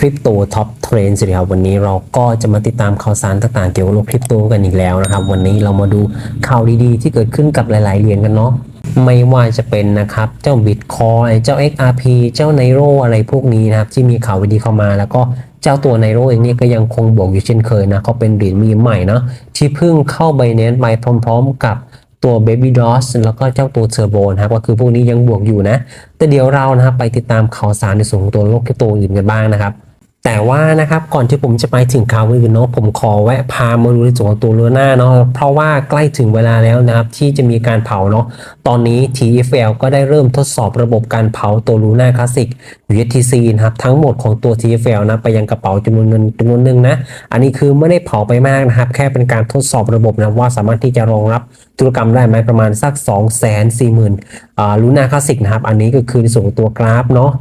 คริปโตท็อปเทรนด์สิครับวันนี้เราก็จะมาติดตามข่าวสารต่างๆเกี่ยวกับโลกคริปโตกันอีกแล้วนะครับ วันนี้เรามาดูข่าวดีๆ ที่เกิดขึ้นกับหลาย ๆเหรียญกันเนาะไม่ว่าจะเป็นนะครับ เจ้า Bitcoin เจ้า XRP เจ้า Nairo อะไรพวกนี้นะครับ ที่มีข่าวดีเข้ามาแล้วก็เจ้าตัว Nairo เองนี่ก็ยังคงบวกอยู่เช่นเคยนะเขาเป็นเหรียญมีใหม่เนาะที่เพิ่งเข้าไปเน้นไปพร้อม ๆ กับตัว Baby d o s แล้วก็เจ้าตัว Turbo นะครับก็คือพวกนี้ยังบวกอยู่นะ แต่เดี๋ยวเรานะครับไปติดตามข่าวสารในส่วนของตัวโลกคริปโตอื่นกันบ้างนะครับ แต่ว่านะครับก่อนที่ผมจะไปถึงข่าวอื่นเนาะผมขอแวะพามาดูในส่วนของตัวลูน่าเนาะเพราะว่าใกล้ถึงเวลาแล้วนะครับที่จะมีการเผาเนาะตอนนี้ TFL ก็ได้เริ่มทดสอบระบบการเผาตัวลูน่าคลาสสิก USTC นะครับทั้งหมดของตัว TFL นะไปยังกระเป๋าจำนวนเงินจำนวนหนึ่งนะอันนี้คือไม่ได้เผาไปมากนะครับแค่เป็นการทดสอบระบบนะว่าสามารถที่จะรองรับธุรกรรมได้ไหมประมาณสัก 2 4 0 0 0 0อ่าลูน่าคลาสสิกนะครับอันนี้ก็คือในส่วนของตัวกราฟเนาะ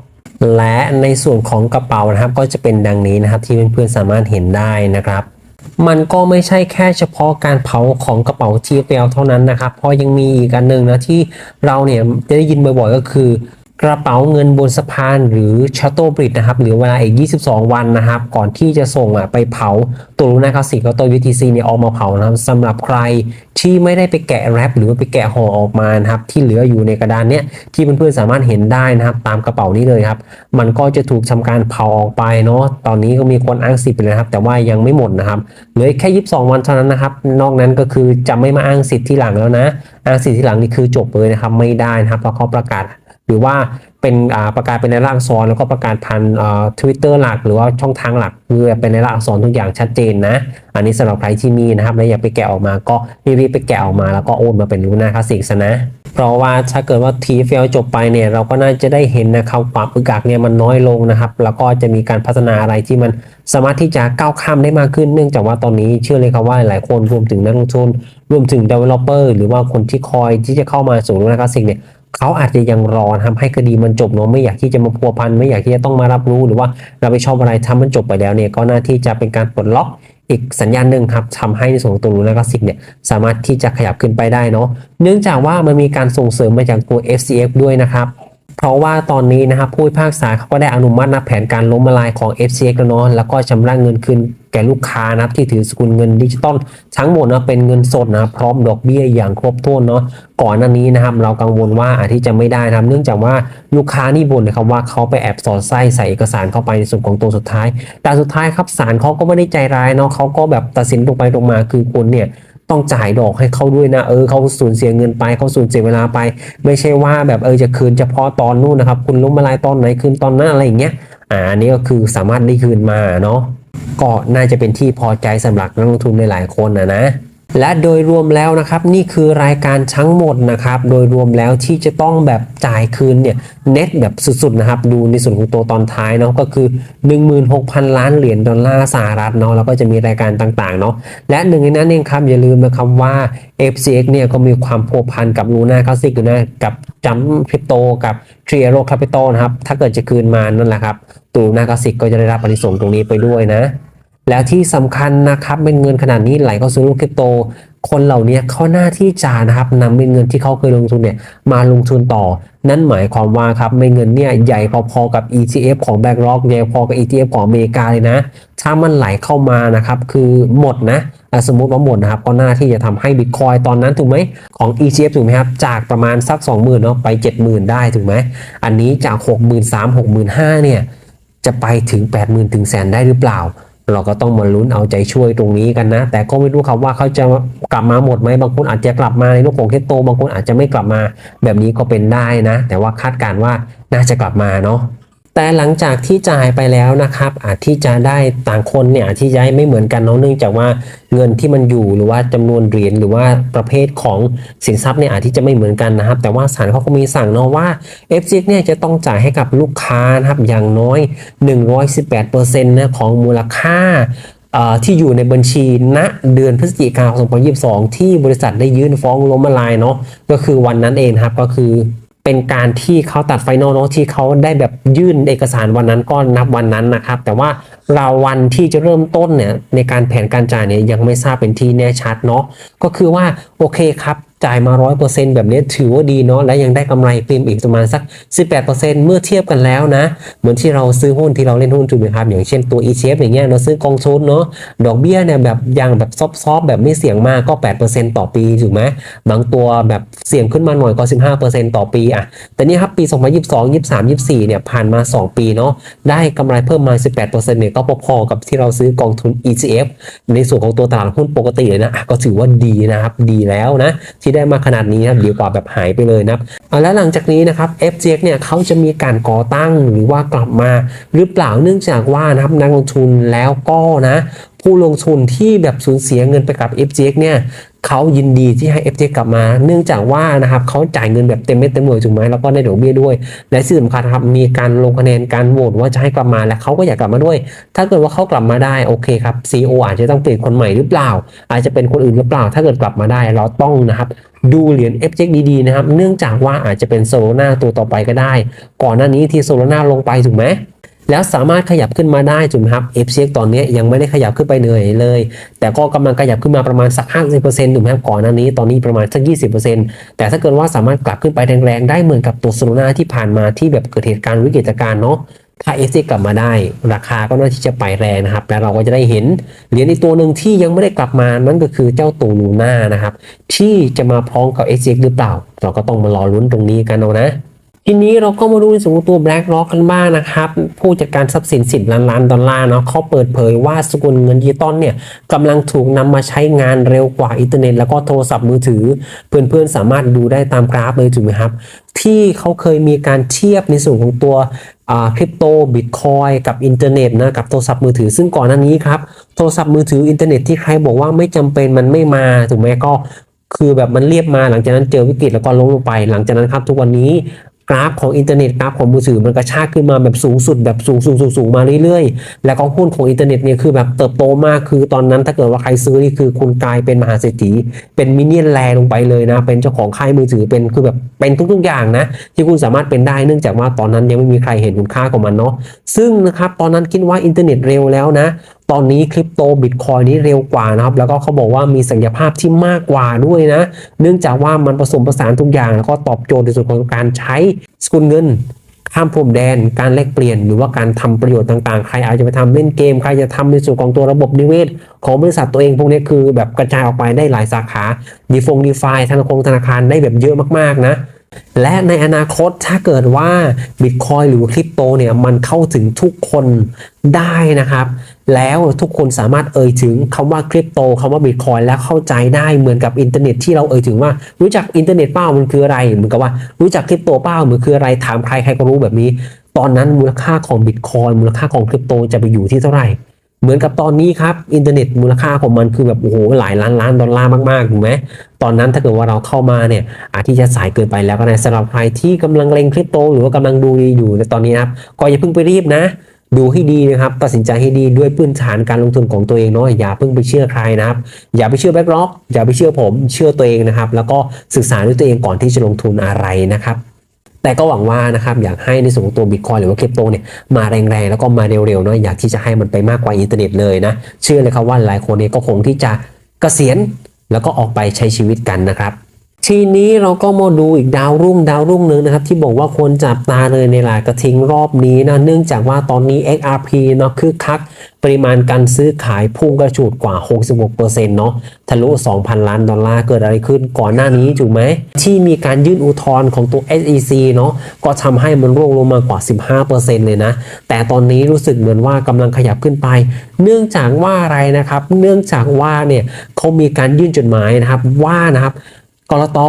และในส่วนของกระเป๋านะครับก็จะเป็นดังนี้นะครับที่เพื่อนๆสามารถเห็นได้นะครับ มันก็ไม่ใช่แค่เฉพาะการเผาของกระเป๋า TFL เท่านั้นนะครับ เพราะยังมีอีกอันหนึ่งนะที่เราเนี่ยจะได้ยินบ่อยๆก็คือ กระเป๋าเงินบนสะพานหรือชัตโตบริดนะครับหรือเวลาอีก 22 วันนะครับ ก่อนที่จะส่งไปเผาตัวลูน่าคาสสิกแล้วตัว UTC เนี่ยออกมาเผานะครับสำหรับใครที่ไม่ได้ไปแกะแรปหรือว่าไปแกะห่อออกมานะครับที่เหลืออยู่ในกระดานเนี้ยที่เพื่อนๆสามารถเห็นได้นะครับ ตามกระเป๋านี้เลยครับ มันก็จะถูกทำการเผาออกไปเนาะตอนนี้ก็มีคนอ้างสิทธิ์ไปเลยนะครับ แต่ว่ายังไม่หมดนะครับเหลือแค่ 22 วันเท่านั้นนะครับ นอกนั้นก็คือจะไม่มาอ้างสิทธิ์ที่หลังแล้วนะ อ้างสิทธิ์ที่หลังนี่คือจบเลยนะครับ ไม่ได้นะครับเพราะเขาประกาศ หรือว่าเป็นประกาศเป็นในร่างอักษรแล้วก็ประกาศผ่านทวิตเตอร์หลัก หรือว่าช่องทางหลักคือเป็นในร่างอักษรทุกอย่างชัดเจนนะ อันนี้สำหรับใครที่มีนะครับแล้วอยากไปแกะออกมาก็รีบๆไปแกะออกมาแล้วก็โอนมาเป็นลูน่าคลาสสิกซะนะเพราะว่าถ้าเกิดว่า TFL จบไปเนี่ยเราก็น่าจะได้เห็นนะครับความอึกักเนี่ยมันน้อยลงนะครับ แล้วก็จะมีการพัฒนาอะไรที่มันสามารถที่จะก้าวข้ามได้มากขึ้น เนื่องจากว่าตอนนี้เชื่อเลยครับว่าหลายคนรวมถึงนักลงทุนรวมถึง developer หรือว่าคนที่คอยที่จะเข้ามาสู่ลูน่าคลาสสิกเนี่ย เขาอาจจะยังรอทำให้คดีมันจบเนาะไม่อยากที่จะมาพัวพันไม่อยากที่จะต้องมารับรู้หรือว่าเราไปชอบอะไรทำมันจบไปแล้วเนี่ยก็น่าที่จะเป็นการปลดล็อกอีกสัญญาณหนึ่งครับทำให้ในส่วนของตัวลูน่าคลาสสิกเนี่ยสามารถที่จะขยับขึ้นไปได้เนาะเนื่องจากว่ามันมีการส่งเสริมมาจากตัว FCF ด้วยนะครับ เพราะว่าตอนนี้นะครับผู้พิพากษาเขาก็ได้อนุมัตินะแผนการล้มละลายของ FCX แล้วเนาะแล้วก็ชำระเงินคืนแก่ลูกค้านะครับที่ถือสกุลเงินดิจิตอลทั้งหมดนะเป็นเงินสดนะพร้อมดอกเบี้ยอย่างครบถ้วนเนาะก่อนหน้านี้นะครับเรากังวลว่าอาจที่จะไม่ได้นะครับเนื่องจากว่าลูกค้านี่บ่นนะครับว่าเขาไปแอบสอดไส้ใส่เอกสารเข้าไปในส่วนของตัวสุดท้าย แต่สุดท้ายครับศาลเขาก็ไม่ได้ใจร้ายเนาะเขาก็แบบตัดสินตรงไปตรงมาคือคุณเนี่ย ต้องจ่ายดอกให้เขาด้วยนะเออเขาสูญเสียเงินไปเขาสูญเสียเวลาไป ไม่ใช่ว่าแบบเออจะคืนเฉพาะตอนนู่นนะครับ คุณล้มละลายตอนไหนคืนตอนนั้นอะไรอย่างเงี้ยอ่าอันนี้ก็คือสามารถได้คืนมาเนาะก็น่าจะเป็นที่พอใจสำหรับนักลงทุนในหลายคนนะนะ และโดยรวมแล้วนะครับนี่คือรายการทั้งหมดนะครับโดยรวมแล้วที่จะต้องแบบจ่ายคืนเนี่ยเน็ตแบบสุดๆนะครับดูในส่วนของตัวตอนท้ายเนาะก็คือ 16,000 ล้านเหรียญดอลลาร์สหรัฐเนาะแล้วก็จะมีรายการต่างๆเนาะและหนึ่งในนั้นเองครับอย่าลืมนะครับว่า FCX เนี่ยก็มีความพัวพันกับลูน่าคลาสสิกอยู่นะกับจัมคริปโตกับ t r i e r o Capital นะครับถ้าเกิดจะคืนมานั่นแหละครับตัวลูน่าคลาสสิกก็จะได้รับอนิสงส์ตรงนี้ไปด้วยนะ แล้วที่สำคัญนะครับเป็นเงินขนาดนี้ไหลเข้าสู่โลกคริปโต คนเหล่านี้เขาหน้าที่จะนะครับนำเป็นเงินที่เขาเคยลงทุนเนี่ยมาลงทุนต่อ นั่นหมายความว่าครับไม่เงินเนี่ยใหญ่พอๆกับ ETF ของ BlackRock ใหญ่พอกับ ETF ของอเมริกาเลยนะ ถ้ามันไหลเข้ามานะครับคือหมดนะสมมติว่าหมดนะครับก็หน่าที่จะทำให้ Bitcoin ตอนนั้นถูกไหมของ ETF ถูกไหมครับ จากประมาณสัก 20,000เนาะไป 70,000 ได้ถูกไหมอันนี้จาก 63,000 65,000เนี่ยจะไปถึง 80,000 ถึงแสนได้หรือเปล่า เราก็ต้องมาลุ้นเอาใจช่วยตรงนี้กันนะ แต่ก็ไม่รู้ครับว่าเขาจะกลับมาหมดไหมบางคนอาจจะกลับมาในโลกของคริปโตบางคนอาจจะไม่กลับมาแบบนี้ก็เป็นได้นะ แต่ว่าคาดการณ์ว่าน่าจะกลับมาเนาะ แต่หลังจากที่จ่ายไปแล้วนะครับอาจที่จะได้ต่างคนเนี่ยอาจที่จะไม่เหมือนกันเนาะเนื่องจากว่าเงินที่มันอยู่หรือว่าจำนวนเหรียญหรือว่าประเภทของสินทรัพย์เนี่ยอาจที่จะไม่เหมือนกันนะครับ แต่ว่าศาลเขาก็มีสั่งเนาะว่า f อ x เนี่ยจะต้องจ่ายให้กับลูกค้านะครับอย่างน้อย 118%นะของมูลค่าที่อยู่ในบัญชีณเดือนพฤศจิกายน 2022 ที่บริษัทได้ยื่นฟ้องล้มละลายเนาะก็คือวันนั้นเองครับก็คือ เป็นการที่เขาตัดไฟนอลเนาะที่เขาได้แบบยื่นเอกสารวันนั้นก็นับวันนั้นนะครับ แต่ว่าเราวันที่จะเริ่มต้นเนี่ยในการแผนการจ่ายเนี่ยยังไม่ทราบเป็นที่แน่ชัดเนาะก็คือว่าโอเคครับ จ่ายมา 100%แบบนี้ถือว่าดีเนาะและยังได้กำไรเพิ่มอีกประมาณสัก 18%เมื่อเทียบกันแล้วนะ เหมือนที่เราซื้อหุ้นที่เราเล่นหุ้นถูกไหมครับ อย่างเช่นตัว ETF อย่างเงี้ยเราซื้อกองทุนเนาะดอกเบี้ยเนี่ยแบบยังแบบซอฟๆแบบไม่เสี่ยงมากก็ 8%ต่อปีถูกไหมบางตัวแบบเสี่ยงขึ้นมาหน่อยก็ 15%ต่อปีอะแต่นี่ครับปี 2022 23 24เนี่ยผ่านมา 2 ปีเนาะได้กำไรเพิ่มมา 18%เนี่ยก็พอๆกับที่เราซื้อกองทุน ETF ในส่วนของตัวตลาดหุ้นปกติเลยนะอะก็ถือว่าดีนะครับดีแล้วนะที่ได้มาขนาดนี้นะครับดีกว่าแบบหายไปเลยนะครับเอาแล้วหลังจากนี้นะครับ FTX เนี่ยเขาจะมีการก่อตั้งหรือว่ากลับมาหรือเปล่าเนื่องจากว่านะครับนักลงทุนแล้วก็นะผู้ลงทุนที่แบบสูญเสียเงินไปกับ FTX เนี่ย เขายินดีที่ให้ FTX กลับมา เนื่องจากว่านะครับเขาจ่ายเงินแบบเต็มเม็ดเต็มหน่วยถูกไหมแล้วก็ได้ดอกเบี้ยด้วย และที่สำคัญครับมีการลงคะแนนการโหวตว่าจะให้กลับมาและเขาก็อยากกลับมาด้วย ถ้าเกิดว่าเขากลับมาได้โอเคครับ CEO อาจจะต้องเปลี่ยนคนใหม่หรือเปล่า อาจจะเป็นคนอื่นหรือเปล่า ถ้าเกิดกลับมาได้เราต้องนะครับดูเหรียญ FTX ดีๆนะครับเนื่องจากว่าอาจจะเป็นโซโลนาตัวต่อไปก็ได้ ก่อนหน้านี้ที่โซโลนาลงไปถูกไหม แล้วสามารถขยับขึ้นมาได้ถูกไหมครับ FTX ตอนนี้ยังไม่ได้ขยับขึ้นไปเหนื่อยเลย แต่ก็กำลังขยับขึ้นมาประมาณสัก 50%ถูกไหมครับก่อนหน้านี้ตอนนี้ประมาณสัก 20%แต่ถ้าเกิดว่าสามารถกลับขึ้นไปแรงๆได้เหมือนกับตัวโซโลนาที่ผ่านมาที่แบบเกิดเหตุการณ์วิกฤตการณ์เนาะถ้า f อกลับมาได้ ราคาก็น่าที่จะไปแรงนะครับ และเราก็จะได้เห็นเหรียญอีกตัวหนึ่งที่ยังไม่ได้กลับมานั่นก็คือเจ้าตัวลูน่านะครับ ที่จะมาพร้อมกับ f อหรือเปล่า เราก็ต้องมารอลุ้นตรงนี้กันเอานะ ทีนี้เราก็มาดูในส่วนของตัว BlackRock กันบ้างนะครับ ผู้จัดการทรัพย์สิน10ล้านล้านดอลลาร์เนาะเขาเปิดเผยว่าสกุลเงินดิจิตอลเนี่ยกำลังถูกนำมาใช้งานเร็วกว่าอินเทอร์เน็ตแล้วก็โทรศัพท์มือถือ เพื่อนๆสามารถดูได้ตามกราฟเลยถูกไหมครับ ที่เขาเคยมีการเทียบในส่วนของตัวคริปโตบิตคอยกับอินเทอร์เน็ตนะกับโทรศัพท์มือถือ ซึ่งก่อนหน้านี้ครับโทรศัพท์มือถืออินเทอร์เน็ตที่ใครบอกว่าไม่จำเป็นมันไม่มาถูกไหมก็คือแบบมันเรียบมาหลังจากนั้นเจอวิกฤตแล้วก็ล้มลงไป หลังจากนั้นครับทุกวันนี้ กราฟของอินเทอร์เน็ตกราฟของมือถือมันกระชากขึ้นมาแบบสูงสุดแบบสูงสูงสูงสูงมาเรื่อยๆ แล้วก็หุ้นของอินเทอร์เน็ตเนี่ยคือแบบเติบโตมากคือตอนนั้นถ้าเกิดว่าใครซื้อนี่คือคุณกลายเป็นมหาเศรษฐี เป็นมินเนี่ยนแลลงไปเลยนะ เป็นเจ้าของค่ายมือถือเป็นคือแบบเป็นทุกๆอย่างนะ ที่คุณสามารถเป็นได้เนื่องจากว่าตอนนั้นยังไม่มีใครเห็นคุณค่าของมันเนาะซึ่งนะครับตอนนั้นคิดว่าอินเทอร์เน็ตเร็วแล้วนะ ตอนนี้คริปโตบิตคอยนี้เร็วกว่านะครับ แล้วก็เขาบอกว่ามีศักยภาพที่มากกว่าด้วยนะ เนื่องจากว่ามันผสมผสานทุกอย่าง แล้วก็ตอบโจทย์ในส่วนของการใช้สกุลเงินข้ามพรมแดน การแลกเปลี่ยน หรือว่าการทำประโยชน์ต่างๆ ใครอาจจะไปทำเล่นเกม ใครจะทำในส่วนของตัวระบบนิเวศ ของบริษัทตัวเองพวกนี้คือแบบกระจายออกไปได้หลายสาขาดีฟงดีไฟธนาคารธนาคารได้แบบเยอะมากๆนะ และในอนาคตถ้าเกิดว่าบิตคอยหรือคริปโตเนี่ยมันเข้าถึงทุกคนได้นะครับ แล้วทุกคนสามารถเอ่ยถึงคำว่าคริปโตคำว่าบิตคอยแล้วเข้าใจได้เหมือนกับอินเทอร์เน็ตที่เราเอ่ยถึงว่ารู้จักอินเทอร์เน็ตเป้ามันคืออะไร เหมือนกับว่ารู้จักคริปโตเป้ามันคืออะไรถามใครใครก็รู้แบบนี้ ตอนนั้นมูลค่าของบิตคอยมูลค่าของคริปโตจะไปอยู่ที่เท่าไหร่ เหมือนกับตอนนี้ครับอินเทอร์เน็ตมูลค่าของมันคือแบบโอ้โหหลายล้านล้านดอลลาร์มากๆถูกไหมตอนนั้นถ้าเกิดว่าเราเข้ามาเนี่ยอาจที่จะสายเกินไปแล้วก็ได้สำหรับใครที่กำลังเล็งคริปโต หรือว่ากำลังดูดีอยู่ในตอนนี้ครับก็อย่าเพิ่งไปรีบนะ ดูให้ดีนะครับ ตัดสินใจให้ดีด้วยพื้นฐานการลงทุนของตัวเองเนาะอย่าเพิ่งไปเชื่อใครนะครับ อย่าไปเชื่อแบ็กล็อกอย่าไปเชื่อผมเชื่อตัวเองนะครับ แล้วก็ศึกษาด้วยตัวเองก่อนที่จะลงทุนอะไรนะครับ แต่ก็หวังว่านะครับอยากให้ในส่วนของตัวบิตคอยหรือว่าคริปโตเนี่ยมาแรงๆ แล้วก็มาเร็วๆเนาะอยากที่จะให้มันไปมากกว่าอินเทอร์เน็ตเลยนะ เชื่อเลยครับว่าหลายคนเนี่ยก็คงที่จะเกษียณแล้วก็ออกไปใช้ชีวิตกันนะครับ ทีนี้เราก็มาดูอีกดาวรุ่งดาวรุ่งหนึ่งนะครับ ที่บอกว่าควรจับตาเลยในหลายกระทิงรอบนี้นะเนื่องจากว่าตอนนี้ XRP เนาะคือคักปริมาณการซื้อขายพุ่งกระฉูดกว่า 66%เนาะทะลุ 2,000 ล้านดอลลาร์เกิดอะไรขึ้นก่อนหน้านี้ถูกไหม ที่มีการยื่นอุทธรณ์ของตัว SEC เนาะก็ทำให้มันร่วงลงมากว่า 15%เลยนะ แต่ตอนนี้รู้สึกเหมือนว่ากำลังขยับขึ้นไป เนื่องจากว่าอะไรนะครับ เนื่องจากว่าเนี่ยเขามีการยื่นจดหมายนะครับว่านะครับ กรต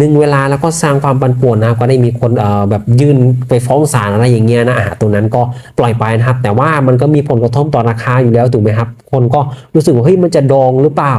ดึงเวลาแล้วก็สร้างความปั่นป่วนนะครับก็ได้มีคนเอ่อแบบยื่นไปฟ้องศาลอะไรอย่างเงี้ยนะอะตรงนั้นก็ปล่อยไปนะครับ แต่ว่ามันก็มีผลกระทบต่อราคาอยู่แล้วถูกไหมครับ คนก็รู้สึกว่าเฮ้ยมันจะดองหรือเปล่า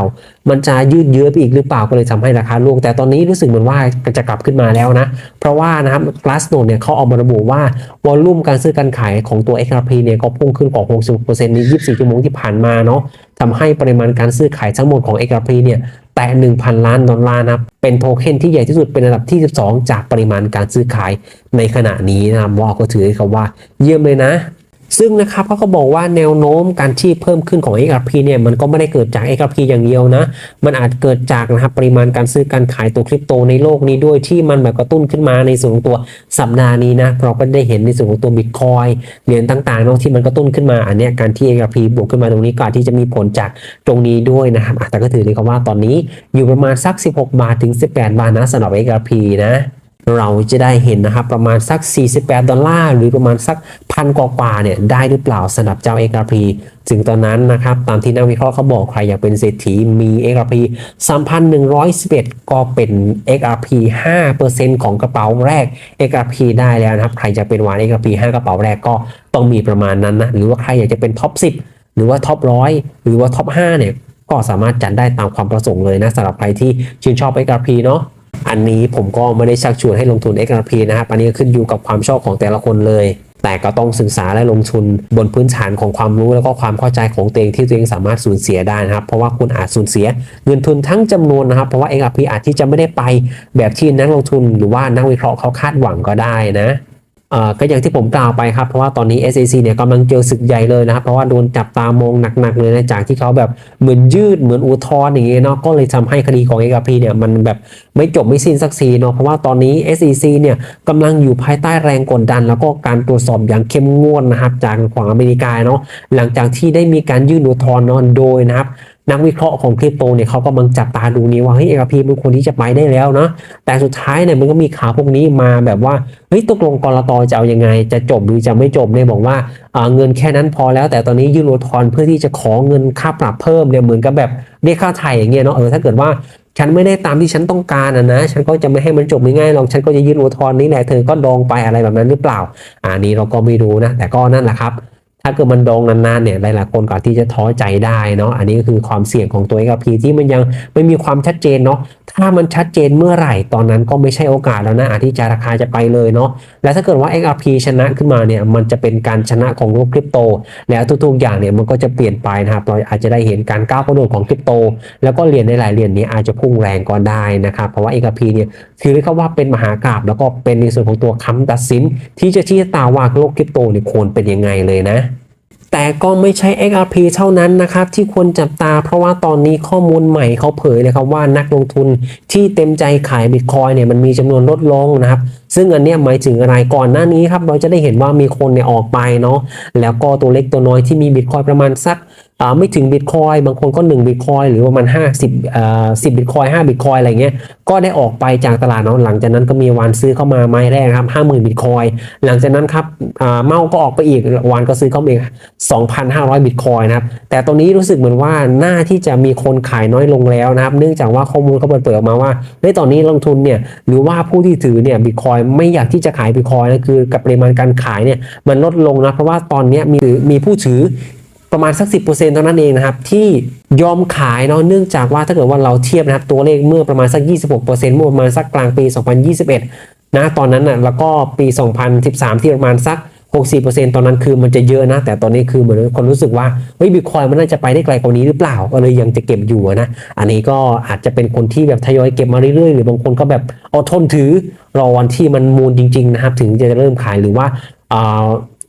มันจะยืดเยื้อไปอีกหรือเปล่าก็เลยทำให้ราคาร่วง แต่ตอนนี้รู้สึกเหมือนว่าจะกลับขึ้นมาแล้วนะ เพราะว่านะครับ Glassnode เนี่ยเขาออกมาระบุว่าวอลลุ่มการซื้อการขายของตัว XRP เนี่ยก็พุ่งขึ้นกว่า60%ใน24ชั่วโมงที่ผ่านมาเนาะทำให้ปริมาณการซื้อขายทั้งหมดของ XRP เนี่ย แต่ 1,000 ล้านดอลลาร์นะเป็นโทเค็นที่ใหญ่ที่สุดเป็นอันดับที่ 12 จากปริมาณการซื้อขายในขณะนี้นะว่าก็ถือคำว่าเยี่ยมเลยนะ ซึ่งนะครับเขาก็บอกว่าแนวโน้มการที่เพิ่มขึ้นของ XRP เนี่ยมันก็ไม่ได้เกิดจาก XRP อย่างเดียวนะ มันอาจเกิดจากนะครับปริมาณการซื้อการขายตัวคริปโตในโลกนี้ด้วยที่มันแบบกระตุ้นขึ้นมาในส่วนของตัวสัปดาห์นี้นะเราก็ได้เห็นในส่วนของตัวบิตคอยเหรียญต่างๆเนาะที่มันกระตุ้นขึ้นมาอันนี้การที่ XRP บวกขึ้นมาตรงนี้ก็อาจที่จะมีผลจากตรงนี้ด้วยนะครับแต่ก็ถือเลยครับว่าตอนนี้อยู่ประมาณสัก 16 บาทถึง 18 บาทนะสำหรับ XRP นะ เราจะได้เห็นนะครับประมาณสัก 48 ดอลลาร์หรือประมาณสักพันกว่าเนี่ยได้หรือเปล่าสำหรับเจ้า XRP ถึงตอนนั้นนะครับตามที่นักวิเคราะห์เขาบอกใครอยากเป็นเศรษฐีมี XRP 3,111 ก็เป็น XRP 5%ของกระเป๋าแรก XRP ได้แล้วนะครับ ใครจะเป็นวาน XRP 5 กระเป๋าแรกก็ต้องมีประมาณนั้นนะหรือว่าใครอยากจะเป็นท็อป10 หรือว่าท็อปร้อยหรือว่าท็อป5เนี่ยก็สามารถจัดได้ตามความประสงค์เลยนะสำหรับใครที่ชื่นชอบ XRP เนาะ อันนี้ผมก็ไม่ได้ชักชวนให้ลงทุน XRP นะครับ อันนี้ก็ขึ้นอยู่กับความชอบของแต่ละคนเลย แต่ก็ต้องศึกษาและลงทุนบนพื้นฐานของความรู้แล้วก็ความเข้าใจของตัวเองที่ตัวเองสามารถสูญเสียได้นะครับ เพราะว่าคุณอาจสูญเสียเงินทุนทั้งจำนวนนะครับ เพราะว่า XRP อาจที่จะไม่ได้ไปแบบที่นักลงทุนหรือว่านักวิเคราะห์เขาคาดหวังก็ได้นะ ก็อย่างที่ผมกล่าวไปครับ เพราะว่าตอนนี้ SAC เนี่ยกำลังเจอศึกใหญ่เลยนะครับ เพราะว่าโดนจับตามองหนักๆเลยนะจากที่เขาแบบเหมือนยืดเหมือนอุทธรณ์อย่างเงี้ยเนาะก็เลยทำให้คดีของ XRP เนี่ยมันแบบไม่จบไม่สิ้นสักทีเนาะเพราะว่าตอนนี้ SEC เนี่ยกำลังอยู่ภายใต้แรงกดดัน แล้วก็การตรวจสอบอย่างเข้มงวดนะครับจากฝั่งอเมริกาเนาะหลังจากที่ได้มีการยื่นอุทธรณ์เนาะโดยนะครับ นักวิเคราะห์ของคริปโตเนี่ยเขากำลังจับตาดูนี้ว่าเฮ้ย XRP มันควรที่จะไปได้แล้วเนาะแต่สุดท้ายเนี่ยมันก็มีข่าวพวกนี้มาแบบว่าเฮ้ยตกลงกรตจะเอายังไง จะจบหรือจะไม่จบเนี่ยบอกว่าอ่าเงินแค่นั้นพอแล้วแต่ตอนนี้ยื่นอุทธรณ์เพื่อที่จะขอเงินค่าปรับเพิ่มเนี่ยเหมือนกับแบบเรียกค่าไถ่อย่างเงี้ยเนาะเออถ้าเกิดว่าฉันไม่ได้ตามที่ฉันต้องการอะนะ ฉันก็จะไม่ให้มันจบง่ายๆหรอก ฉันก็จะยื่นอุทธรณ์นี้แหละเธอก็ดองไปอะไรแบบนั้นหรือเปล่า อันนี้เราก็ไม่รู้นะ แต่ก็นั่นแหละครับ ถ้าเกิดมันดองนานๆเนี่ยหลายๆคนก็ที่จะท้อใจได้เนาะอันนี้ก็คือความเสี่ยงของตัว XRP ที่มันยังไม่มีความชัดเจนเนาะถ้ามันชัดเจนเมื่อไหร่ตอนนั้นก็ไม่ใช่โอกาสแล้วนะอาจที่จะราคาจะไปเลยเนาะและถ้าเกิดว่า XRP ชนะขึ้นมาเนี่ยมันจะเป็นการชนะของโลกคริปโต แล้วทุกๆอย่างเนี่ยมันก็จะเปลี่ยนไปนะครับเราอาจจะได้เห็นการก้าวกระโดดของคริปโต แล้วก็เหรียญในหลายเหรียญนี้อาจจะพุ่งแรงก็ได้นะครับเพราะว่า XRP เนี่ยถือได้ว่าเป็นมหากราบแล้วก็เป็นในส่วนของตัวคำตัดสิน ที่จะชี้ตาว่าโลกคริปโตเนี่ยควรเป็นยังไงเลยนะ แต่ก็ไม่ใช่ XRP เท่านั้นนะครับที่ควรจับตา เพราะว่าตอนนี้ข้อมูลใหม่เขาเผยเลยครับว่านักลงทุนที่เต็มใจขายบิตคอยเนี่ยมันมีจำนวนลดลงนะครับซึ่งอันเนี้ยหมายถึงอะไรก่อนหน้านี้ครับเราจะได้เห็นว่ามีคนเนี่ยออกไปเนาะแล้วก็ตัวเล็กตัวน้อยที่มีบิตคอยประมาณสัก ไม่ถึงบิตคอยบางคนก็1บิตคอยหรือประมาณ50อ่า10บิตคอย5บิตคอยอะไรเงี้ยก็ได้ออกไปจากตลาดเนาะหลังจากนั้นก็มีวันซื้อเข้ามาไม้แรกครับ50,000บิตคอยหลังจากนั้นครับอ่าเมาก็ออกไปอีกวันก็ซื้อเข้ามาอีก2,500บิตคอยนะครับแต่ตรงนี้รู้สึกเหมือนว่าหน่าที่จะมีคนขายน้อยลงแล้วนะครับ เนื่องจากว่าข้อมูลเขาเปิดเผยออกมาว่าในตอนนี้ลงทุนเนี่ยหรือว่าผู้ที่ถือเนี่ยบิตคอยไม่อยากที่จะขายบิตคอยนะคือกับปริมาณการขายเนี่ยมันลดลงนะเพราะว่าตอนนี้มีมีผู้ถือ ประมาณสัก 10%เท่านั้นเองนะครับ ที่ยอมขายเนาะเนื่องจากว่าถ้าเกิดว่าเราเทียบนะครับตัวเลขเมื่อประมาณสัก 26%เมื่อประมาณสักกลางปี 2021 นะตอนนั้นน่ะแล้วก็ปี 2013 ที่ประมาณสัก60%ตอนนั้นคือมันจะเยอะนะ แต่ตอนนี้คือเหมือนคนรู้สึกว่าเฮ้ยบิตคอยมันน่าจะไปได้ไกลกว่านี้หรือเปล่าก็เลยยังจะเก็บอยู่นะ อันนี้ก็อาจจะเป็นคนที่แบบทยอยเก็บมาเรื่อยๆ หรือบางคนก็แบบเอาทนถือรอวันที่มันมูลจริง ๆ นะครับ ถึงจะเริ่มขายหรือว่า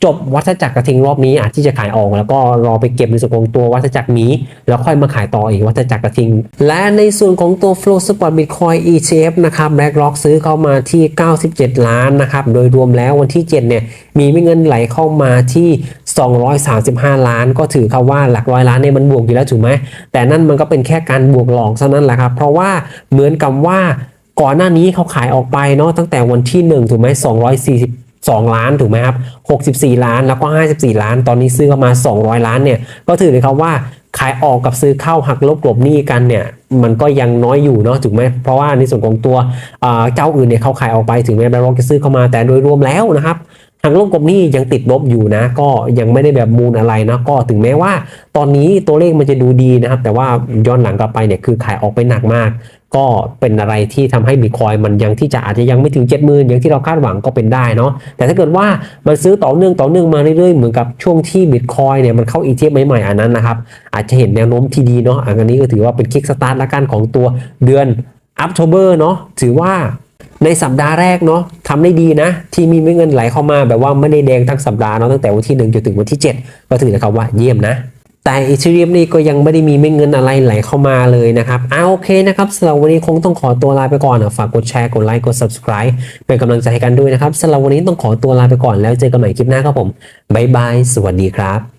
จบวัฏจักรกระทิงรอบนี้อาจที่จะขายออก แล้วก็รอไปเก็บในส่วนของตัววัฏจักรหมีแล้วค่อยมาขายต่ออีกวัฏจักรกระทิง และในส่วนของตัว Flow Spot Bitcoin ETF นะครับ BlackRock ซื้อเข้ามาที่ 97 ล้านนะครับ โดยรวมแล้ววันที่ 7 เนี่ย มีเงินไหลเข้ามาที่ 235 ล้าน ก็ถือคำว่าหลักร้อยล้านเนี่ยมันบวกอยู่แล้วถูกไหมแต่นั่นมันก็เป็นแค่การบวกหลอกเท่านั้นแหละครับเพราะว่าเหมือนกับว่าก่อนหน้านี้เขาขายออกไปเนาะตั้งแต่วันที่1ถูกไหม240 2 ล้านถูกไหมครับ64 ล้านแล้วก็ 54 ล้าน ตอนนี้ซื้อเข้ามา 200 ล้านเนี่ยก็ถือเลยครับว่าขายออกกับซื้อเข้าหักลบกลบหนี้กันเนี่ยมันก็ยังน้อยอยู่เนาะถูกไหมเพราะว่าในส่วนของตัวเจ้าอื่นเนี่ยเขาขายออกไปถึงแม้แบงก์จะซื้อเข้ามาแต่โดยรวมแล้วนะครับหักลบกลบหนี้ยังติดลบอยู่นะ ก็ยังไม่ได้แบบมูลอะไรนะก็ถึงแม้ว่า ตอนนี้ตัวเลขมันจะดูดีนะครับ แต่ว่าย้อนหลังกลับไปเนี่ยคือขายออกไปหนักมาก ก็เป็นอะไรที่ทำให้บิตคอยมันยังที่จะอาจจะยังไม่ถึง 70,000อย่างที่เราคาดหวังก็เป็นได้เนาะแต่ถ้าเกิดว่ามันซื้อต่อเนื่องต่อเนื่องมาเรื่อยๆ เหมือนกับช่วงที่บิตคอยเนี่ยมันเข้า ETF ใหม่ๆอันนั้นนะครับ อาจจะเห็นแนวโน้มที่ดีเนาะอันนี้ก็ถือว่าเป็นคิกสตาร์ทละกันของตัวเดือน October เนาะถือว่าในสัปดาห์แรกเนาะทำได้ดีนะ ที่มีเม็ดเงินไหลเข้ามาแบบว่าไม่ได้แดงทั้งสัปดาห์เนาะตั้งแต่วันที่ 1จนถึงวันที่ 7 ก็ถือนะครับว่าเยี่ยมนะ แต่อีเทเรียมนี่ก็ยังไม่ได้มีเม็ดเงินอะไรไหลเข้ามาเลยนะครับอ่าโอเคนะครับสำหรับวันนี้คงต้องขอตัวลาไปก่อนฝากกดแชร์กดไลค์กด subscribe เป็นกำลังใจให้กันด้วยนะครับสำหรับวันนี้ต้องขอตัวลาไปก่อนแล้วเจอกันใหม่คลิปหน้าครับผมบ๊ายบายสวัสดีครับ